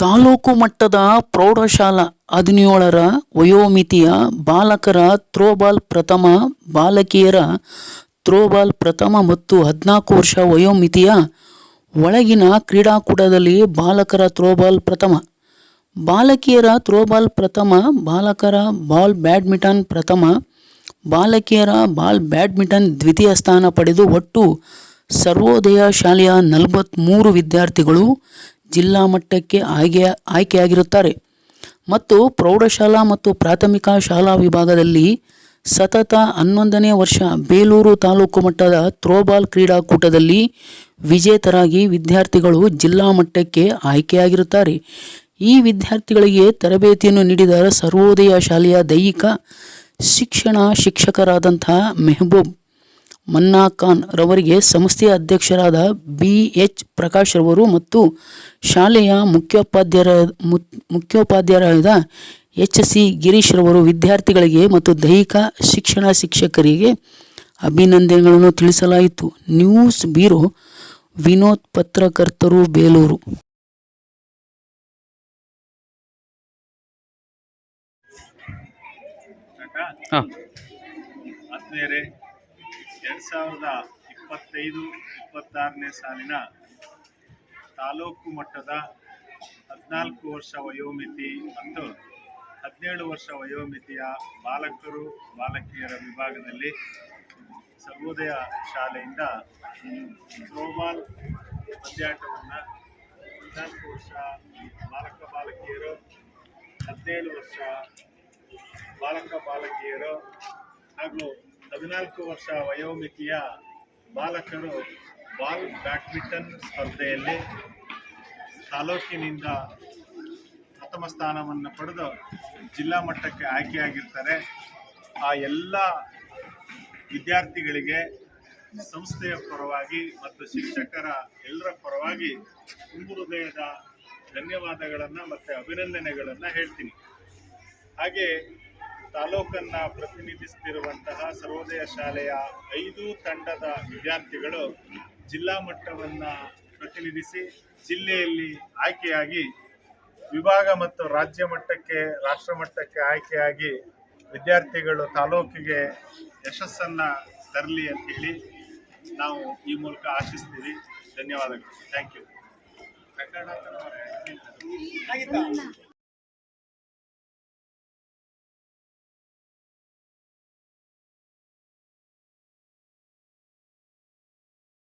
ತಾಲೂಕು ಮಟ್ಟದ ಪ್ರೌಢಶಾಲಾ ಹದಿನೇಳರ ವಯೋಮಿತಿಯ ಬಾಲಕರ ಥ್ರೋಬಾಲ್ ಪ್ರಥಮ ಬಾಲಕಿಯರ ಥ್ರೋಬಾಲ್ ಪ್ರಥಮ ಮತ್ತು ಹದಿನಾಲ್ಕು ವರ್ಷ ವಯೋಮಿತಿಯ ಒಳಗಿನ ಕ್ರೀಡಾಕೂಟದಲ್ಲಿ ಬಾಲಕರ ಥ್ರೋಬಾಲ್ ಪ್ರಥಮ. ಬಾಲಕಿಯರ ಥ್ರೋಬಾಲ್ ಪ್ರಥಮ, ಬಾಲಕರ ಬಾಲ್ ಬ್ಯಾಡ್ಮಿಂಟನ್ ಪ್ರಥಮ, ಬಾಲಕಿಯರ ಬಾಲ್ ಬ್ಯಾಡ್ಮಿಂಟನ್ ದ್ವಿತೀಯ ಸ್ಥಾನ ಪಡೆದು ಒಟ್ಟು ಸರ್ವೋದಯ ಶಾಲೆಯ ನಲವತ್ತ್ಮೂರು ವಿದ್ಯಾರ್ಥಿಗಳು ಜಿಲ್ಲಾ ಮಟ್ಟಕ್ಕೆ ಆಯ್ಕೆ ಆಯ್ಕೆಯಾಗಿರುತ್ತಾರೆ. ಮತ್ತು ಪ್ರೌಢಶಾಲಾ ಮತ್ತು ಪ್ರಾಥಮಿಕ ಶಾಲಾ ವಿಭಾಗದಲ್ಲಿ ಸತತ ಹನ್ನೊಂದನೇ ವರ್ಷ ಬೇಲೂರು ತಾಲೂಕು ಮಟ್ಟದ ಥ್ರೋಬಾಲ್ ಕ್ರೀಡಾಕೂಟದಲ್ಲಿ ವಿಜೇತರಾಗಿ ವಿದ್ಯಾರ್ಥಿಗಳು ಜಿಲ್ಲಾ ಮಟ್ಟಕ್ಕೆ ಆಯ್ಕೆಯಾಗಿರುತ್ತಾರೆ. ಈ ವಿದ್ಯಾರ್ಥಿಗಳಿಗೆ ತರಬೇತಿಯನ್ನು ನೀಡಿದ ಸರ್ವೋದಯ ಶಾಲೆಯ ದೈಹಿಕ ಶಿಕ್ಷಣ ಶಿಕ್ಷಕರಾದಂತಹ ಮೆಹಬೂಬ್ ಮನ್ನಾ ಖಾನ್ ರವರಿಗೆ ಸಂಸ್ಥೆಯ ಅಧ್ಯಕ್ಷರಾದ ಬಿ ಎಚ್ ಪ್ರಕಾಶ್ ರವರು ಮತ್ತು ಶಾಲೆಯ ಮುಖ್ಯೋಪಾಧ್ಯಾಯರ ಮುಖ್ಯೋಪಾಧ್ಯಾಯರಾದ ಎಚ್ ಸಿ ಗಿರೀಶ್ ರವರು ವಿದ್ಯಾರ್ಥಿಗಳಿಗೆ ಮತ್ತು ದೈಹಿಕ ಶಿಕ್ಷಣ ಶಿಕ್ಷಕರಿಗೆ ಅಭಿನಂದನೆಗಳನ್ನು ತಿಳಿಸಲಾಯಿತು. ನ್ಯೂಸ್ ಬ್ಯೂರೋ ವಿನೋದ್ ಪತ್ರಕರ್ತರು ಬೇಲೂರು. ಹಾಂ. ಎರಡು ಸಾವಿರದ ಇಪ್ಪತ್ತೈದು, ಇಪ್ಪತ್ತಾರನೇ ಸಾಲಿನ ತಾಲೂಕು ಮಟ್ಟದ ಹದಿನಾಲ್ಕು ವರ್ಷ ವಯೋಮಿತಿ ಮತ್ತು ಹದಿನೇಳು ವರ್ಷ ವಯೋಮಿತಿಯ ಬಾಲಕರು, ಬಾಲಕಿಯರ ವಿಭಾಗದಲ್ಲಿ ಸರ್ವೋದಯ ಶಾಲೆಯಿಂದ ಥ್ರೋಬಾಲ್ ಪಂದ್ಯಾಟವನ್ನು ಹದಿನಾಲ್ಕು ವರ್ಷ ಬಾಲಕ ಬಾಲಕಿಯರು, ಹದಿನೇಳು ವರ್ಷ ಬಾಲಕ ಬಾಲಕಿಯರು ಹಾಗೂ ಹದಿನಾಲ್ಕು ವರ್ಷ ವಯೋಮಿತಿಯ ಬಾಲಕರು ಬಾಲ್ ಬ್ಯಾಡ್ಮಿಂಟನ್ ಸ್ಪರ್ಧೆಯಲ್ಲಿ ತಾಲೂಕಿನಿಂದ ಪ್ರಥಮ ಸ್ಥಾನವನ್ನು ಪಡೆದು ಜಿಲ್ಲಾ ಮಟ್ಟಕ್ಕೆ ಆಯ್ಕೆಯಾಗಿರ್ತಾರೆ. ಆ ಎಲ್ಲ ವಿದ್ಯಾರ್ಥಿಗಳಿಗೆ ಸಂಸ್ಥೆಯ ಪರವಾಗಿ ಮತ್ತು ಶಿಕ್ಷಕರ ಎಲ್ಲರ ಪರವಾಗಿ ತುಂಬು ಹೃದಯದ ಧನ್ಯವಾದಗಳನ್ನು ಮತ್ತು ಅಭಿನಂದನೆಗಳನ್ನು ಹೇಳ್ತೀನಿ. ಹಾಗೆ ತಾಲೂಕನ್ನ ಪ್ರತಿನಿಧಿಸುತ್ತಿರುವಂತಹ ಸರ್ವೋದಯ ಶಾಲೆಯ ಐದು ತಂಡದ ವಿದ್ಯಾರ್ಥಿಗಳು ಜಿಲ್ಲಾ ಮಟ್ಟವನ್ನ ಪ್ರತಿನಿಧಿಸಿ ಜಿಲ್ಲೆಯಲ್ಲಿ ಆಯ್ಕೆಯಾಗಿ ವಿಭಾಗ ಮತ್ತು ರಾಜ್ಯ ಮಟ್ಟಕ್ಕೆ ರಾಷ್ಟ್ರ ಮಟ್ಟಕ್ಕೆ ಆಯ್ಕೆಯಾಗಿ ವಿದ್ಯಾರ್ಥಿಗಳು ತಾಲೂಕಿಗೆ ಯಶಸ್ಸನ್ನ ತರಲಿ ಅಂತ ಹೇಳಿ ನಾವು ಈ ಮೂಲಕ ಆಶಿಸ್ತೀವಿ. ಧನ್ಯವಾದಗಳು. Thank you